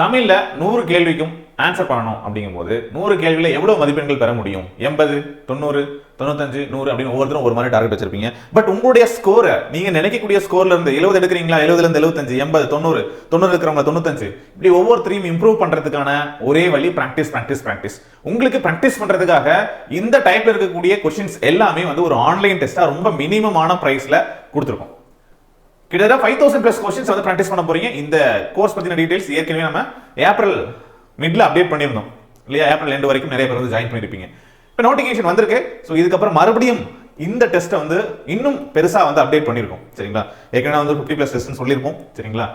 தமிழில் நூறு கேள்விக்கும் ஆன்சர் பண்ணணும் அப்படிங்கும்போது நூறு கேள்வியில் எவ்வளோ மதிப்பெண்கள் பெற முடியும்? எண்பது தொண்ணூறு தொண்ணூத்தஞ்சு நூறு அப்படின்னு ஒவ்வொருத்தரும் ஒரு மாதிரி டார்கெட் வச்சிருப்பீங்க. பட் உங்களுடைய ஸ்கோரை நீங்கள் நினைக்கக்கூடிய ஸ்கோர்ல இருந்து எழுபது எடுக்கிறீங்களா? எழுபதுலேருந்து எழுபத்தஞ்சு எண்பது தொண்ணூறு தொண்ணூறு இருக்கிறவங்க தொண்ணூத்தஞ்சு. இப்படி ஒவ்வொருத்தரையும் இம்ப்ரூவ் பண்ணுறதுக்கான ஒரே வழி ப்ராக்டிஸ் ப்ராக்டிஸ் ப்ராக்டிஸ் உங்களுக்கு ப்ராக்டிஸ் பண்ணுறதுக்காக இந்த டைப்பில் இருக்கக்கூடிய கொஷின்ஸ் எல்லாமே வந்து ஒரு ஆன்லைன் டெஸ்ட்டாக ரொம்ப மினிமமான ப்ரைஸில் கொடுத்துருக்கோம். கிட்டத்தட்ட ஃபைவ் தௌசண்ட் பிளஸ் கொஸ்டின்ஸ் வந்து ப்ராக்டிஸ் பண்ண போறீங்க. இந்த கோர்ஸ் பத்தின டீடைல்ஸ் ஏற்கனவே நம்ம ஏப்ரல் மிட்ல அப்டேட் பண்ணியிருந்தோம். இல்லையா? ஏப்ரல் ரெண்டு வரைக்கும் நிறைய பேர் வந்து ஜாயின் பண்ணிருப்பீங்க இப்போ நோட்டிஃபிகேஷன் வந்திருக்கு. ஸோ இதுக்கப்புறம் மறுபடியும் இந்த டெஸ்ட்டை வந்து இன்னும் பெருசாக வந்து அப்டேட் பண்ணியிருக்கோம். சரிங்களா? ஏற்கனவே வந்து ஃபிஃப்டி ப்ளஸ் டெஸ்ட்னு சொல்லியிருப்போம். சரிங்களா?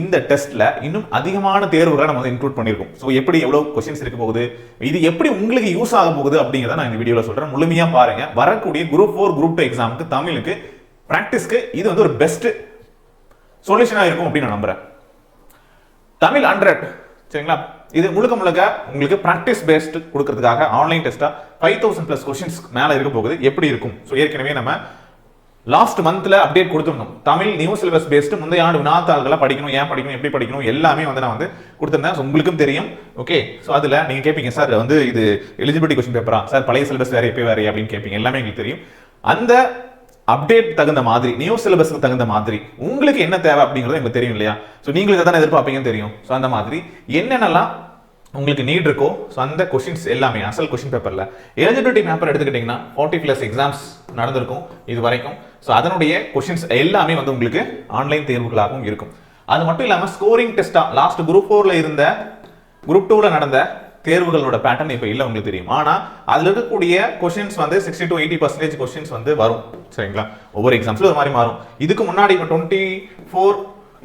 இந்த டெஸ்ட்டில் இன்னும் அதிகமான தேர்வுகளை நம்ம வந்து இன்க்ளூட் பண்ணியிருக்கோம். ஸோ எப்படி எவ்வளோ கொஸ்டின்ஸ் இருக்க போகுது? இது எப்படி உங்களுக்கு யூஸ் ஆக போகுது அப்படிங்கிறத நான் இந்த வீடியோவில் சொல்கிறேன் முழுமையாக பாருங்க. வரக்கூடிய குரூப் ஃபோர் குரூப் டூ எக்ஸாமுக்கு தமிழுக்கு ப்ராக்டிஸ்க்கு இது வந்து ஒரு பெஸ்ட் சொல்யூஷனாக இருக்கும் அப்படின்னு நான் நம்புகிறேன் தமிழ் ஹண்ட்ரட் சரிங்களா? இது முழுக்க முழுக்க உங்களுக்கு ப்ராக்டிஸ் பேஸ்ட் கொடுக்கறதுக்காக ஆன்லைன் டெஸ்ட்டாக ஃபைவ் தௌசண்ட் ப்ளஸ் கொஷின்ஸ் மேலே இருக்க போகுது. எப்படி இருக்கும்? ஸோ ஏற்கனவே நம்ம லாஸ்ட் மந்த்தில் அப்டேட் கொடுத்துருந்தோம். தமிழ் நியூ சிலபஸ் பேஸ்டு முந்தைய ஆண்டு வினாத்தாள்களை படிக்கணும் ஏன் படிக்கணும் எப்படி படிக்கணும் எல்லாமே வந்து நான் வந்து கொடுத்துருந்தேன். ஸோ உங்களுக்கும் தெரியும். ஓகே ஸோ அதில் நீங்கள் கேட்பீங்க சார் வந்து இது எலிஜிபிலிட்டி கொஸ்டின் பேப்பரா சார் பழைய சிலபஸ் வேறு எப்போ வேறு அப்படின்னு கேட்பீங்க எல்லாமே எங்களுக்கு தெரியும். அந்த அப்டேட் தகுந்த மாதிரி நியூ சிலபஸ்க்கு தகுந்த மாதிரி உங்களுக்கு என்ன தேவை அப்படிங்கிறது எங்களுக்கு தெரியும் இல்லையா? ஸோ நீங்கள் இதை தானே எதிர்பார்ப்பீங்கன்னு தெரியும். ஸோ அந்த மாதிரி என்னென்னலாம் உங்களுக்கு நீட் இருக்கோ ஸோ அந்த கொஷின்ஸ் எல்லாமே அசல் கொஷின் பேப்பரில் எலிஜிபிலிட்டி பேப்பர் எடுத்துக்கிட்டிங்கன்னா ஃபார்ட்டி ப்ளஸ் எக்ஸாம்ஸ் நடந்திருக்கும் இது வரைக்கும். ஸோ அதனுடைய கொஷின்ஸ் எல்லாமே வந்து உங்களுக்கு ஆன்லைன் தேர்வுகளாகவும் இருக்கும். அது மட்டும் இல்லாமல் ஸ்கோரிங் டெஸ்ட்டாக லாஸ்ட் குரூப் ஃபோரில் இருந்த குரூப் டூவில் நடந்த தேர்வுகளோட பேட்டர்ன் இப்போ இல்லை உங்களுக்கு தெரியும். ஆனால் அதில் இருக்கக்கூடிய கொஷின்ஸ் வந்து sixty to eighty percentage questions வந்து வரும். சரிங்களா? ஒவ்வொரு எக்ஸாம்ஸ்ல ஒரு மாதிரி மாறும். இதுக்கு முன்னாடி இப்போ டுவெண்ட்டி ஃபோர்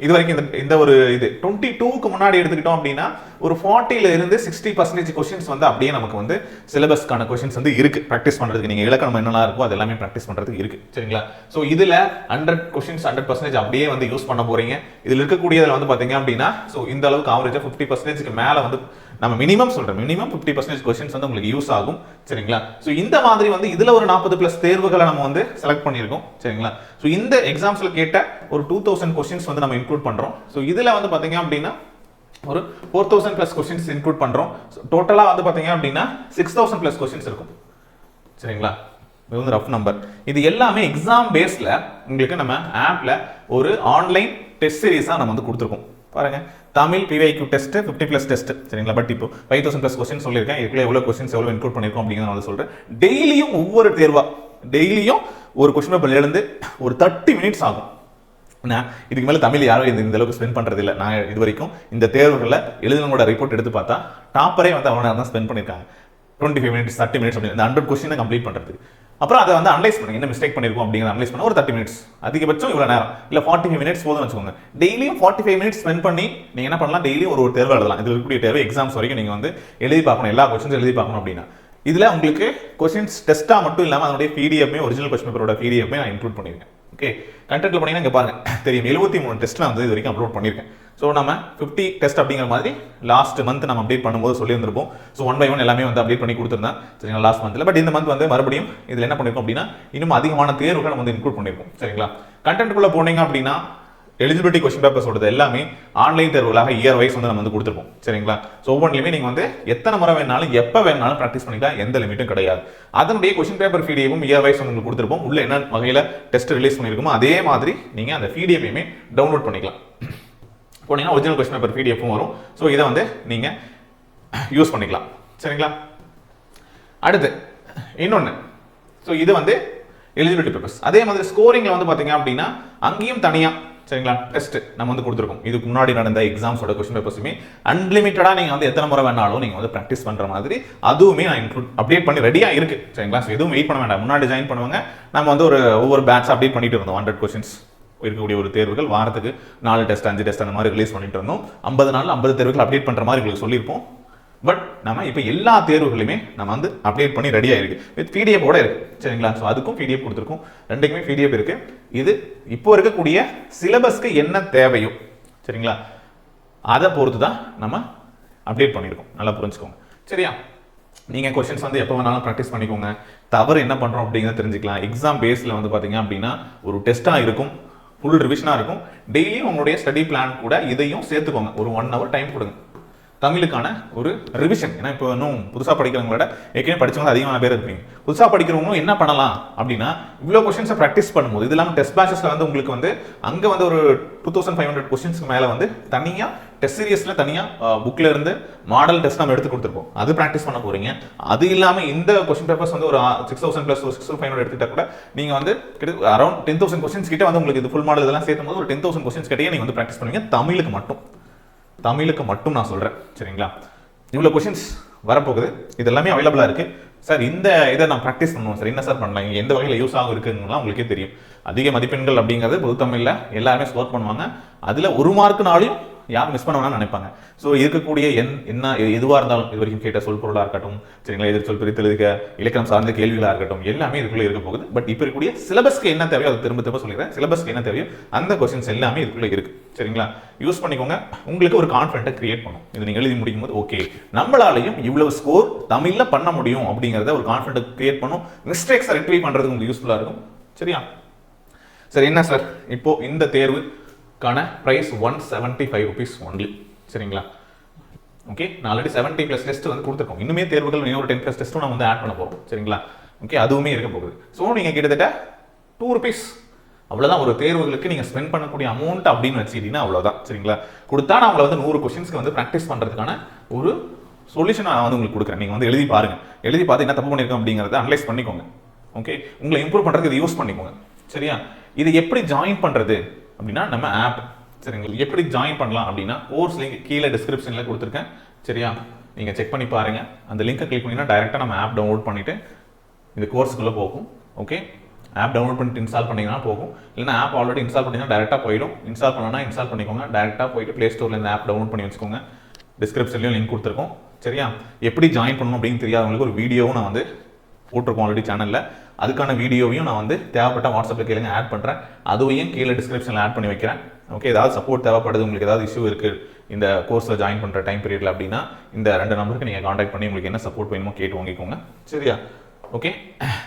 இது வரைக்கும் இந்த இந்த ஒரு இது டுவெண்ட்டி டூக்கு முன்னாடி எடுத்துக்கிட்டோம் அப்படின்னா ஒரு ஃபார்ட்டியில இருந்து சிக்ஸ்டி பர்சன்டேஜ் கொஸ்டின்ஸ் வந்து அப்படியே நமக்கு வந்து சிலபஸ்க்கான கொஸ்டின்ஸ் வந்து இருக்கு. ப்ராக்டிஸ் பண்றதுக்கு. நீங்க இலக்கணம் என்னெல்லாம் இருக்கோ அது எல்லாமே ப்ராக்டிஸ் பண்றதுக்கு இருக்கு. சரிங்களா? ஸோ இதுல ஹண்ட்ரட் கொஸ்டின்ஸ் ஹண்ட்ரட் பர்சன்டேஜ் அப்படியே வந்து யூஸ் பண்ண போறீங்க. இதுல இருக்கக்கூடியதுல வந்து பாத்தீங்க அப்படின்னா ஸோ இந்த அளவுக்கு ஆவரேஜா ஃபிஃப்டி பர்சன்டேஜ்க்கு மேல வந்து நம்ம மினிமம் சொல்கிறேன் மினிமம் ஃபிஃப்டி பர்சன்டேஜ் கொஸ்டின்ஸ் வந்து உங்களுக்கு யூஸ் ஆகும். சரிங்களா? ஸோ இந்த மாதிரி வந்து இதில் ஒரு நாற்பது ப்ளஸ் தேர்வுகளை நம்ம வந்து செலக்ட் பண்ணியிருக்கோம். சரிங்களா? ஸோ இந்த எக்ஸாம்ஸில் கேட்ட ஒரு டூ தௌசண்ட் கொஸ்டின்ஸ் வந்து நம்ம இன்க்ளூட் பண்ணுறோம் ஸோ இதில் வந்து பார்த்தீங்க அப்படின்னா ஒரு four thousand plus questions include பண்ணுறோம் டோட்டலாக வந்து பார்த்தீங்க அப்படின்னா சிக்ஸ் தௌசண்ட் ப்ளஸ் கொஸ்டின்ஸ் இருக்கும். சரிங்களா? இது வந்து ரஃப் நம்பர் இது எல்லாமே எக்ஸாம் பேஸில் உங்களுக்கு நம்ம ஆப்பில் ஒரு ஆன்லைன் டெஸ்ட் சீரிஸாக நம்ம வந்து கொடுத்துருக்கோம். பாருங்க. Tamil PYQ test fifty plus test சரிங்களா? பட் இப்போ ஃபைவ் தௌசண்ட் ப்ளஸ் கொஸ்டின் சொல்லியிருக்கேன். இதுக்குள்ள எவ்வளோ கொஸ்டின்ஸ் எவ்வளோ இன்க்ளூட் பண்ணியிருக்கோம் அப்படிங்கிறத நான் சொல்கிறேன் டெய்லியும் ஒவ்வொரு தேர்வா? டெய்லியும் ஒரு கொஸ்டின் பேப்பர் எழுந்து ஒரு தேர்ட்டி மினிட்ஸ் ஆகும். நான் இதுக்கு மேலே தமிழ் யாரும் இந்த அளவுக்கு ஸ்பெண்ட் பண்ணுறது இல்லை நான் இது வரைக்கும் இந்த தேர்வுகளில் எழுதினவங்களோட ரிப்போர்ட் எடுத்து பார்த்தா டாப்பரே வந்து அவ்வளோ தான் ஸ்பெண்ட் பண்ணியிருக்காங்க. Twenty five minutes thirty minutes அப்படின்னு. அந்த ஹண்ட்ரட் கொஸ்டினை கம்ப்ளீட் பண்ணுறது அப்புறம் அதை வந்து அனலைஸ் பண்ணுங்க. என்ன மிஸ்டேக் பண்ணிருக்கோம் அப்படிங்கிற அனலைஸ் பண்ண ஒரு தேர்ட்டி மினிட்ஸ் அதிகபட்சம் இவ்வளோ நேரம். இல்லை ஃபார்ட்டி ஃபைவ் மினிட்ஸ் போதும் வச்சுக்கோங்க. டெய்லியும் ஃபார்ட்டி ஃபைவ் மினிட்ஸ் ஸ்பெண்ட் பண்ணி நீங்கள் என்ன பண்ணலாம்? டெய்லியும் ஒரு ஒரு தேர்வு எழுதலாம். இதில் இருக்கக்கூடிய தேர்வு எக்ஸாம்ஸ் வரைக்கும் நீங்கள் வந்து எழுதி பார்க்கணும். எல்லா கொஸ்டின்ஸ் எழுதி பார்க்கணும் அப்படின்னா. இதில் உங்களுக்கு கொஸ்டின்ஸ் டெஸ்ட்டாக மட்டும் இல்லாமல் அதனுடைய பிடிஎஃப்மே ஒரிஜினல் கொஸ்டின் பேப்பரோட பிடிஎஃப்மே நான் இன்க்ளூட் பண்ணியிருக்கேன். ஓகே கண்டென்ட்ல பண்ணிங்கன்னா இங்கே பாருங்க. தெரியும். எழுபத்தி மூணு டெஸ்ட் நான் வந்து இது வரைக்கும் அப்லோட் பண்ணியிருக்கேன். ஸோ நம்ம ஃபிஃப்டி டெஸ்ட் அப்படிங்கிற மாதிரி லாஸ்ட் மந்த் நம்ம அப்டேட் பண்ணும்போது சொல்லியிருந்திருப்போம். ஸோ ஒன் பை ஒன் எல்லாமே வந்து அப்டேட் பண்ணி கொடுத்துருந்தேன். சரிங்களா லாஸ்ட் மந்த்தில் பட் இந்த மந்த் வந்து மறுபடியும் இதில் என்ன பண்ணியிருக்கோம் அப்படின்னா இன்னும் அதிகமான தேர்வுகள் நம்ம வந்து இன்க்ளூட் பண்ணியிருக்கோம் சரிங்களா? கண்டென்ட்டுக்குள்ளே போனீங்க அப்படின்னா எலிஜிபிலிட்டி கொஸ்டின் பேப்பர் சொல்றது எல்லாமே ஆன்லைன் தேர்வுகளாக இயர் வைஸ் வந்து நம்ம வந்து கொடுத்துருப்போம். சரிங்களா? ஸோ ஒவ்வொன்றிலுமே நீங்கள் வந்து எத்தனை முறை வேணாலும் எப்போ வேணாலும் ப்ராக்டிஸ் பண்ணிக்கலாம். எந்த லிமிட்டும் கிடையாது. அதனுடைய கொஸ்டின் பேப்பர் ஃபீடியவும் இயர் வைஸ் வந்து கொடுத்துருப்போம். உள்ள என்ன வகையில் டெஸ்ட் ரிலீஸ் பண்ணியிருக்கோமோ அதே மாதிரி நீங்கள் அந்த ஃபீடியப்பையுமே டவுன்லோட் பண்ணிக்கலாம். போனீங்கன்னா ஒரிஜினல் கொஸ்டின் பேப்பர் பிடிஎஃப்பும் வரும். ஸோ இதை வந்து நீங்கள் யூஸ் பண்ணிக்கலாம். சரிங்களா? அடுத்து இன்னொன்று ஸோ இது வந்து எலிஜிபிலிட்டி பேப்பர்ஸ் அதே மாதிரி ஸ்கோரிங்கில் வந்து பார்த்தீங்க அப்படின்னா அங்கேயும் தனியாக சரிங்களா டெஸ்ட் நம்ம வந்து கொடுத்துருக்கோம். இதுக்கு முன்னாடி நடந்த எக்ஸாம்ஸோட கொஸ்டின் பேப்பர்ஸுமே அன்லிமிட்டடாக நீங்கள் வந்து எத்தனை முறை வேணாலும் நீங்கள் வந்து ப்ராக்டிஸ் பண்ணுற மாதிரி அதுவுமே நான் இன்க்ளூட் அப்டேட் பண்ணி ரெடியாக இருக்குது சரிங்களா? ஸோ எதுவும் வெயிட் பண்ண வேண்டாம். முன்னாடி ஜாயின் பண்ணுவாங்க நம்ம வந்து ஒரு ஒவ்வொரு பேட்ச் அப்டேட் பண்ணிட்டு இருந்தோம் ஹண்ட்ரட் கொஸ்டின்ஸ் இருக்கக்கூடிய ஒரு தேர்வுகள் வாரத்துக்கு நாலு டெஸ்ட் அஞ்சு டெஸ்ட் அந்த மாதிரி ரிலீஸ் பண்ணிட்டு இருந்தோம். ஐம்பது நாள் ஐம்பது தேர்வுகள் அப்டேட் பண்ற மாதிரி உங்களுக்கு சொல்லியிருப்போம். பட் நம்ம இப்போ எல்லா தேர்வுகளையுமே நம்ம வந்து அப்டேட் பண்ணி ரெடியாக இருக்கு வித் பிடிஎஃப் ஓட இருக்கு. சரிங்களா? ஸோ அதுக்கும் பிடிஎஃப் கொடுத்துருக்கோம். ரெண்டுக்குமே பிடிஎஃப் இருக்கு. இது இப்போ இருக்கக்கூடிய சிலபஸ்க்கு என்ன தேவையோ சரிங்களா? அதை பொறுத்து தான் நம்ம அப்டேட் பண்ணியிருக்கோம். நல்லா புரிஞ்சுக்கோங்க. சரியா? நீங்கள் கொஷின்ஸ் வந்து எப்போ வேணாலும் ப்ராக்டிஸ் பண்ணிக்கோங்க. தவறு என்ன பண்ணுறோம் அப்படிங்கிறத தெரிஞ்சுக்கலாம். எக்ஸாம் பேஸில் வந்து பார்த்தீங்க அப்படின்னா ஒரு டெஸ்ட்டாக இருக்கும். ஃபுல் ரிவிஷனாக இருக்கும். டெய்லியும் உங்களுடைய ஸ்டடி பிளான் கூட இதையும் சேர்த்துக்கோங்க. ஒரு ஒன் ஹவர் டைம் கொடுங்க. தமிழுக்கான ஒரு ரிவிஷன் ஏன்னா இப்போ இன்னும் புதுசாக படிக்கிறவங்களோட ஏற்கனவே படித்தவங்க அதிகமான பேர் இருப்பீங்க. புதுசாக படிக்கிறவங்களும் என்ன பண்ணலாம் அப்படின்னா இவ்வளோ கொஸ்டின்ஸை ப்ராக்டிஸ் பண்ணும்போது இது இல்லாமல் டெஸ்ட் பேச்சஸில் வந்து உங்களுக்கு வந்து அங்கே வந்து ஒரு டூ தௌசண்ட் ஃபைவ் ஹண்ட்ரட் கொஸ்டின்ஸ்க்கு மேலே வந்து தனியாக டெஸ்ட் சீரியஸில் தனியாக புக்கில் இருந்து மாடல் டெஸ்ட் நம்ம எடுத்து கொடுத்துருப்போம். அது ப்ராக்டிஸ் பண்ண போகிறீங்க அது இல்லாமல் இந்த கொஸ்டின் பேப்பர்ஸ் வந்து ஒரு six thousand plus six five hundred எடுத்துட்டா கூட நீங்கள் வந்து கிட்ட அரௌண்ட் டென் தௌசண்ட் கொஸ்டின்ஸ் கிட்ட வந்து உங்களுக்கு இது ஃபுல் மாடல் இதெல்லாம் சேர்த்தும் போது ஒரு டென் தௌசண்ட் கொஸ்டின்ஸ் கிட்டே நீங்கள் வந்து ப்ராக்டிஸ் பண்ணுவீங்க. தமிழுக்கு மட்டும். தமிழுக்கு மட்டும் நான் சொல்கிறேன் சரிங்களா? இவ்வளோ கொஷின்ஸ் வரப்போகுது. இது எல்லாமே அவைலபிளாக இருக்குது சார் இந்த இதை நான் ப்ராக்டிஸ் பண்ணுவோம் சார் என்ன சார் பண்ணலாம்? எந்த வகையில் யூஸ் ஆகும் இருக்குங்கலாம் உங்களுக்கே தெரியும். அதிக மதிப்பெண்கள் அப்படிங்கிறது பொது தமிழில் எல்லாருமே ஸ்கோர் பண்ணுவாங்க. அதில் ஒரு மார்க்குனாலையும் யாரும் மிஸ் பண்ண நினைப்பாங்க. ஸோ இருக்கக்கூடிய என் என்ன எதுவாக இருந்தாலும் இது வரைக்கும் கேட்ட சொல் பொருளாக இருக்கட்டும் சரிங்களா? எதிர் சொல் பிரித்தல் இருக்க இலக்கணம் சார்ந்த கேள்விகளாக இருக்கட்டும் எல்லாமே இதுக்குள்ளே இருக்க போகுது. பட் இப்போ இருக்கக்கூடிய சிலபஸ்க்கு என்ன தேவையோ அதை திரும்ப திரும்ப சொல்லிடுறேன். சிலபஸ்க்கு என்ன தேவையோ அந்த கொஸ்டின்ஸ் எல்லாமே இதுக்குள்ளே இருக்கு. சரிங்களா? யூஸ் பண்ணிக்கோங்க. உங்களுக்கு ஒரு கான்ஃபிடென்ட்டை கிரியேட் பண்ணும். இது நீங்கள் எழுதி முடிக்கும் போது ஓகே நம்மளாலையும் இவ்வளவு ஸ்கோர் தமிழில் பண்ண முடியும் அப்படிங்கிறத ஒரு கான்ஃபிடென்ட் கிரியேட் பண்ணும். மிஸ்டேக்ஸை ரெக்டிஃபை பண்ணுறதுக்கு உங்களுக்கு யூஸ்ஃபுல்லாக இருக்கும். சரியா? சரி என்ன சார் இப்போ இந்த தேர்வு கான price one seventy five rupees only சரிங்களா? ஓகே நான் ஆல்ரெடி செவன்ட்டி ப்ளஸ் டெஸ்ட் வந்து கொடுத்துருக்கோம் இன்னுமே தேர்வுகள் இன்னொரு ஒரு டென் ப்ளஸ் டெஸ்ட்டும் நான் வந்து ஆட் பண்ண போகிறோம் சரிங்களா? ஓகே அதுவுமே இருக்க போகுது. ஸோ நீங்கள் கிட்டத்தட்ட டூ ருபீஸ் அவ்வளோதான் ஒரு தேர்வுகளுக்கு நீங்கள் ஸ்பெண்ட் பண்ணக்கூடிய அமௌண்ட் அப்படின்னு வச்சுக்கிட்டீங்கன்னா அவ்வளோதான் சரிங்களா? கொடுத்தா நான் உங்களை வந்து நூறு கொஸ்டின்ஸ்க்கு வந்து ப்ராக்டிஸ் பண்ணுறதுக்கான ஒரு சொல்யூஷன் நான் வந்து உங்களுக்கு கொடுக்குறேன். நீங்கள் வந்து எழுதி பாருங்கள் எழுதி பார்த்து என்ன தப்பு பண்ணியிருக்கோம் அப்படிங்கிறத அனலைஸ் பண்ணிக்கோங்க. ஓகே உங்களை இம்ப்ரூவ் பண்ணுறதுக்கு இதை யூஸ் பண்ணிக்கோங்க. சரியா? இது எப்படி ஜாயின் பண்ணுறது அப்படின்னா நம்ம ஆப் சரிங்களா எப்படி ஜாயின் பண்ணலாம் அப்படின்னா கோர்ஸ் லிங்க் கீழே டிஸ்கிரிப்ஷனில் கொடுத்துருக்கேன். சரியா? நீங்கள் செக் பண்ணி பாருங்கள் அந்த லிங்கை கிளிக் பண்ணிங்கன்னா டைரெக்டாக நம்ம ஆப் டவுன்லோட் பண்ணிவிட்டு இந்த கோர்ஸுக்குள்ளே போகும். ஓகே ஆப் டவுன்லோட் பண்ணிட்டு இன்ஸ்டால் பண்ணிங்கன்னா போகும். இல்லைனா ஆப் ஆல்ரெடி இன்ஸ்டால் பண்ணிங்கன்னா டேரெக்டாக போயிடும். இன்ஸ்டால் பண்ணனா இன்ஸ்டால் பண்ணிக்கோங்க. டேரெக்டாக போயிட்டு ப்ளே ஸ்டோரில் இந்த ஆப் டவுன்லோட் பண்ணி வச்சுக்கோங்க. டிஸ்கிரிப்ஷன்லையும் லிங்க் கொடுத்துருக்கோம். சரியா? எப்படி ஜாயின் பண்ணணும் அப்படின்னு தெரியாதவங்களுக்கு ஒரு வீடியோவும் நான் வந்து போட்டிருக்கோம் ஆல்ரெடி சேனலில் அதுக்கான வீடியோவையும் நான் வந்து தேவைப்பட்ட வாட்ஸ்அப்பில் கேளுங்க ஆட் பண்ணுறேன் அதுவையும் கீழே டிஸ்கிரிப்ஷனில் ஆட் பண்ணி வைக்கிறேன். ஓகே ஏதாவது சப்போர்ட் தேவைப்படுது உங்களுக்கு ஏதாவது இஷ்யூ இருக்குது இந்த கோர்ஸில் ஜாயின் பண்ணுற டைம் பீரியடில் அப்படின்னா இந்த ரெண்டு நம்பருக்கு நீங்கள் காண்டாக்ட் பண்ணி உங்களுக்கு என்ன சப்போர்ட் வேணுமோ கேட்டு வாங்கிக்கோங்க. சரியா? ஓகே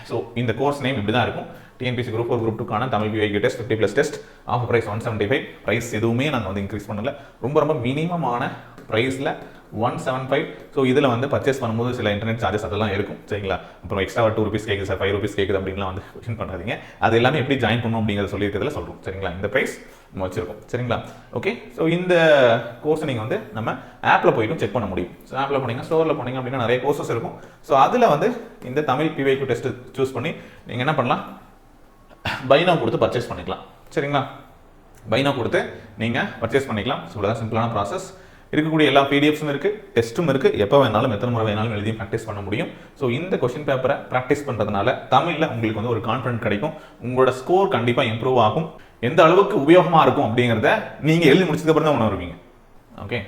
ஸோ இந்த கோர்ஸ் நேம் இப்படி தான் இருக்கும் டிஎன்பிசி குரூப் ஒரு குரூப் டூக்கான Tamil பிஐக்கு test fifty plus test of price one seventy five price எதுவுமே நாங்கள் வந்து இன்க்ரீஸ் பண்ணல. ரொம்ப ரொம்ப மினிமமான ப்ரைஸில் ஒன் செவன் ஃபைவ் ஸோ இதில் வந்து பர்ச்சேஸ் பண்ணும்போது சில இன்டர்நெட் சார்ஜஸ் அதெல்லாம் இருக்கும். சரிங்களா? அப்புறம் எக்ஸ்ட்ரா டூ ருபீஸ் கேட்குது சார் ஃபைவ் ருபீஸ் கேட்குது அப்படின்லாம் வந்து கொஷின் பண்ணாதீங்க. அது எல்லாமே எப்படி ஜாயின் பண்ணணும் அப்படிங்கிறத சொல்லியிருக்கிறதுல சொல்கிறோம் சரிங்களா? இந்த ப்ரைஸ் நம்ம வச்சிருக்கோம். சரிங்களா? ஓகே ஸோ இந்த கோர்ஸை நீங்கள் வந்து நம்ம ஆப்பில் போயிட்டும் செக் பண்ண முடியும். ஸோ ஆப்பில் போனீங்க ஸ்டோரில் போனீங்க அப்படின்னா நிறைய கோர்சஸ் இருக்கும். ஸோ அதில் வந்து இந்த தமிழ் பிவைக்கு டெஸ்ட் சூஸ் பண்ணி நீங்கள் என்ன பண்ணலாம்? பைனா கொடுத்து பர்ச்சேஸ் பண்ணிக்கலாம். சரிங்களா? பைனோ கொடுத்து நீங்கள் பர்ச்சேஸ் பண்ணிக்கலாம். ஸோ இவ்வளோதான் சிம்பிளான ப்ராசஸ் இருக்கக்கூடிய எல்லா பிடிஎஃப்ஸும் இருக்குது டெஸ்ட்டும் இருக்குது எப்போ வேணாலும் எத்தனை முறை வேணாலும் எழுதி ப்ராக்டிஸ் பண்ண முடியும். ஸோ இந்த கொஷின் பேப்பரை ப்ராக்டிஸ் பண்ணுறதுனால தமிழில் உங்களுக்கு வந்து ஒரு கான்ஃபிடன்ட் கிடைக்கும். உங்களோட ஸ்கோர் கண்டிப்பாக இம்ப்ரூவ் ஆகும். எந்த அளவுக்கு உபயோகமாக இருக்கும் அப்படிங்கிறத நீங்கள் எழுதி முடிச்சதுக்கப்புறம் தான் உணர்வீங்க. ஓகே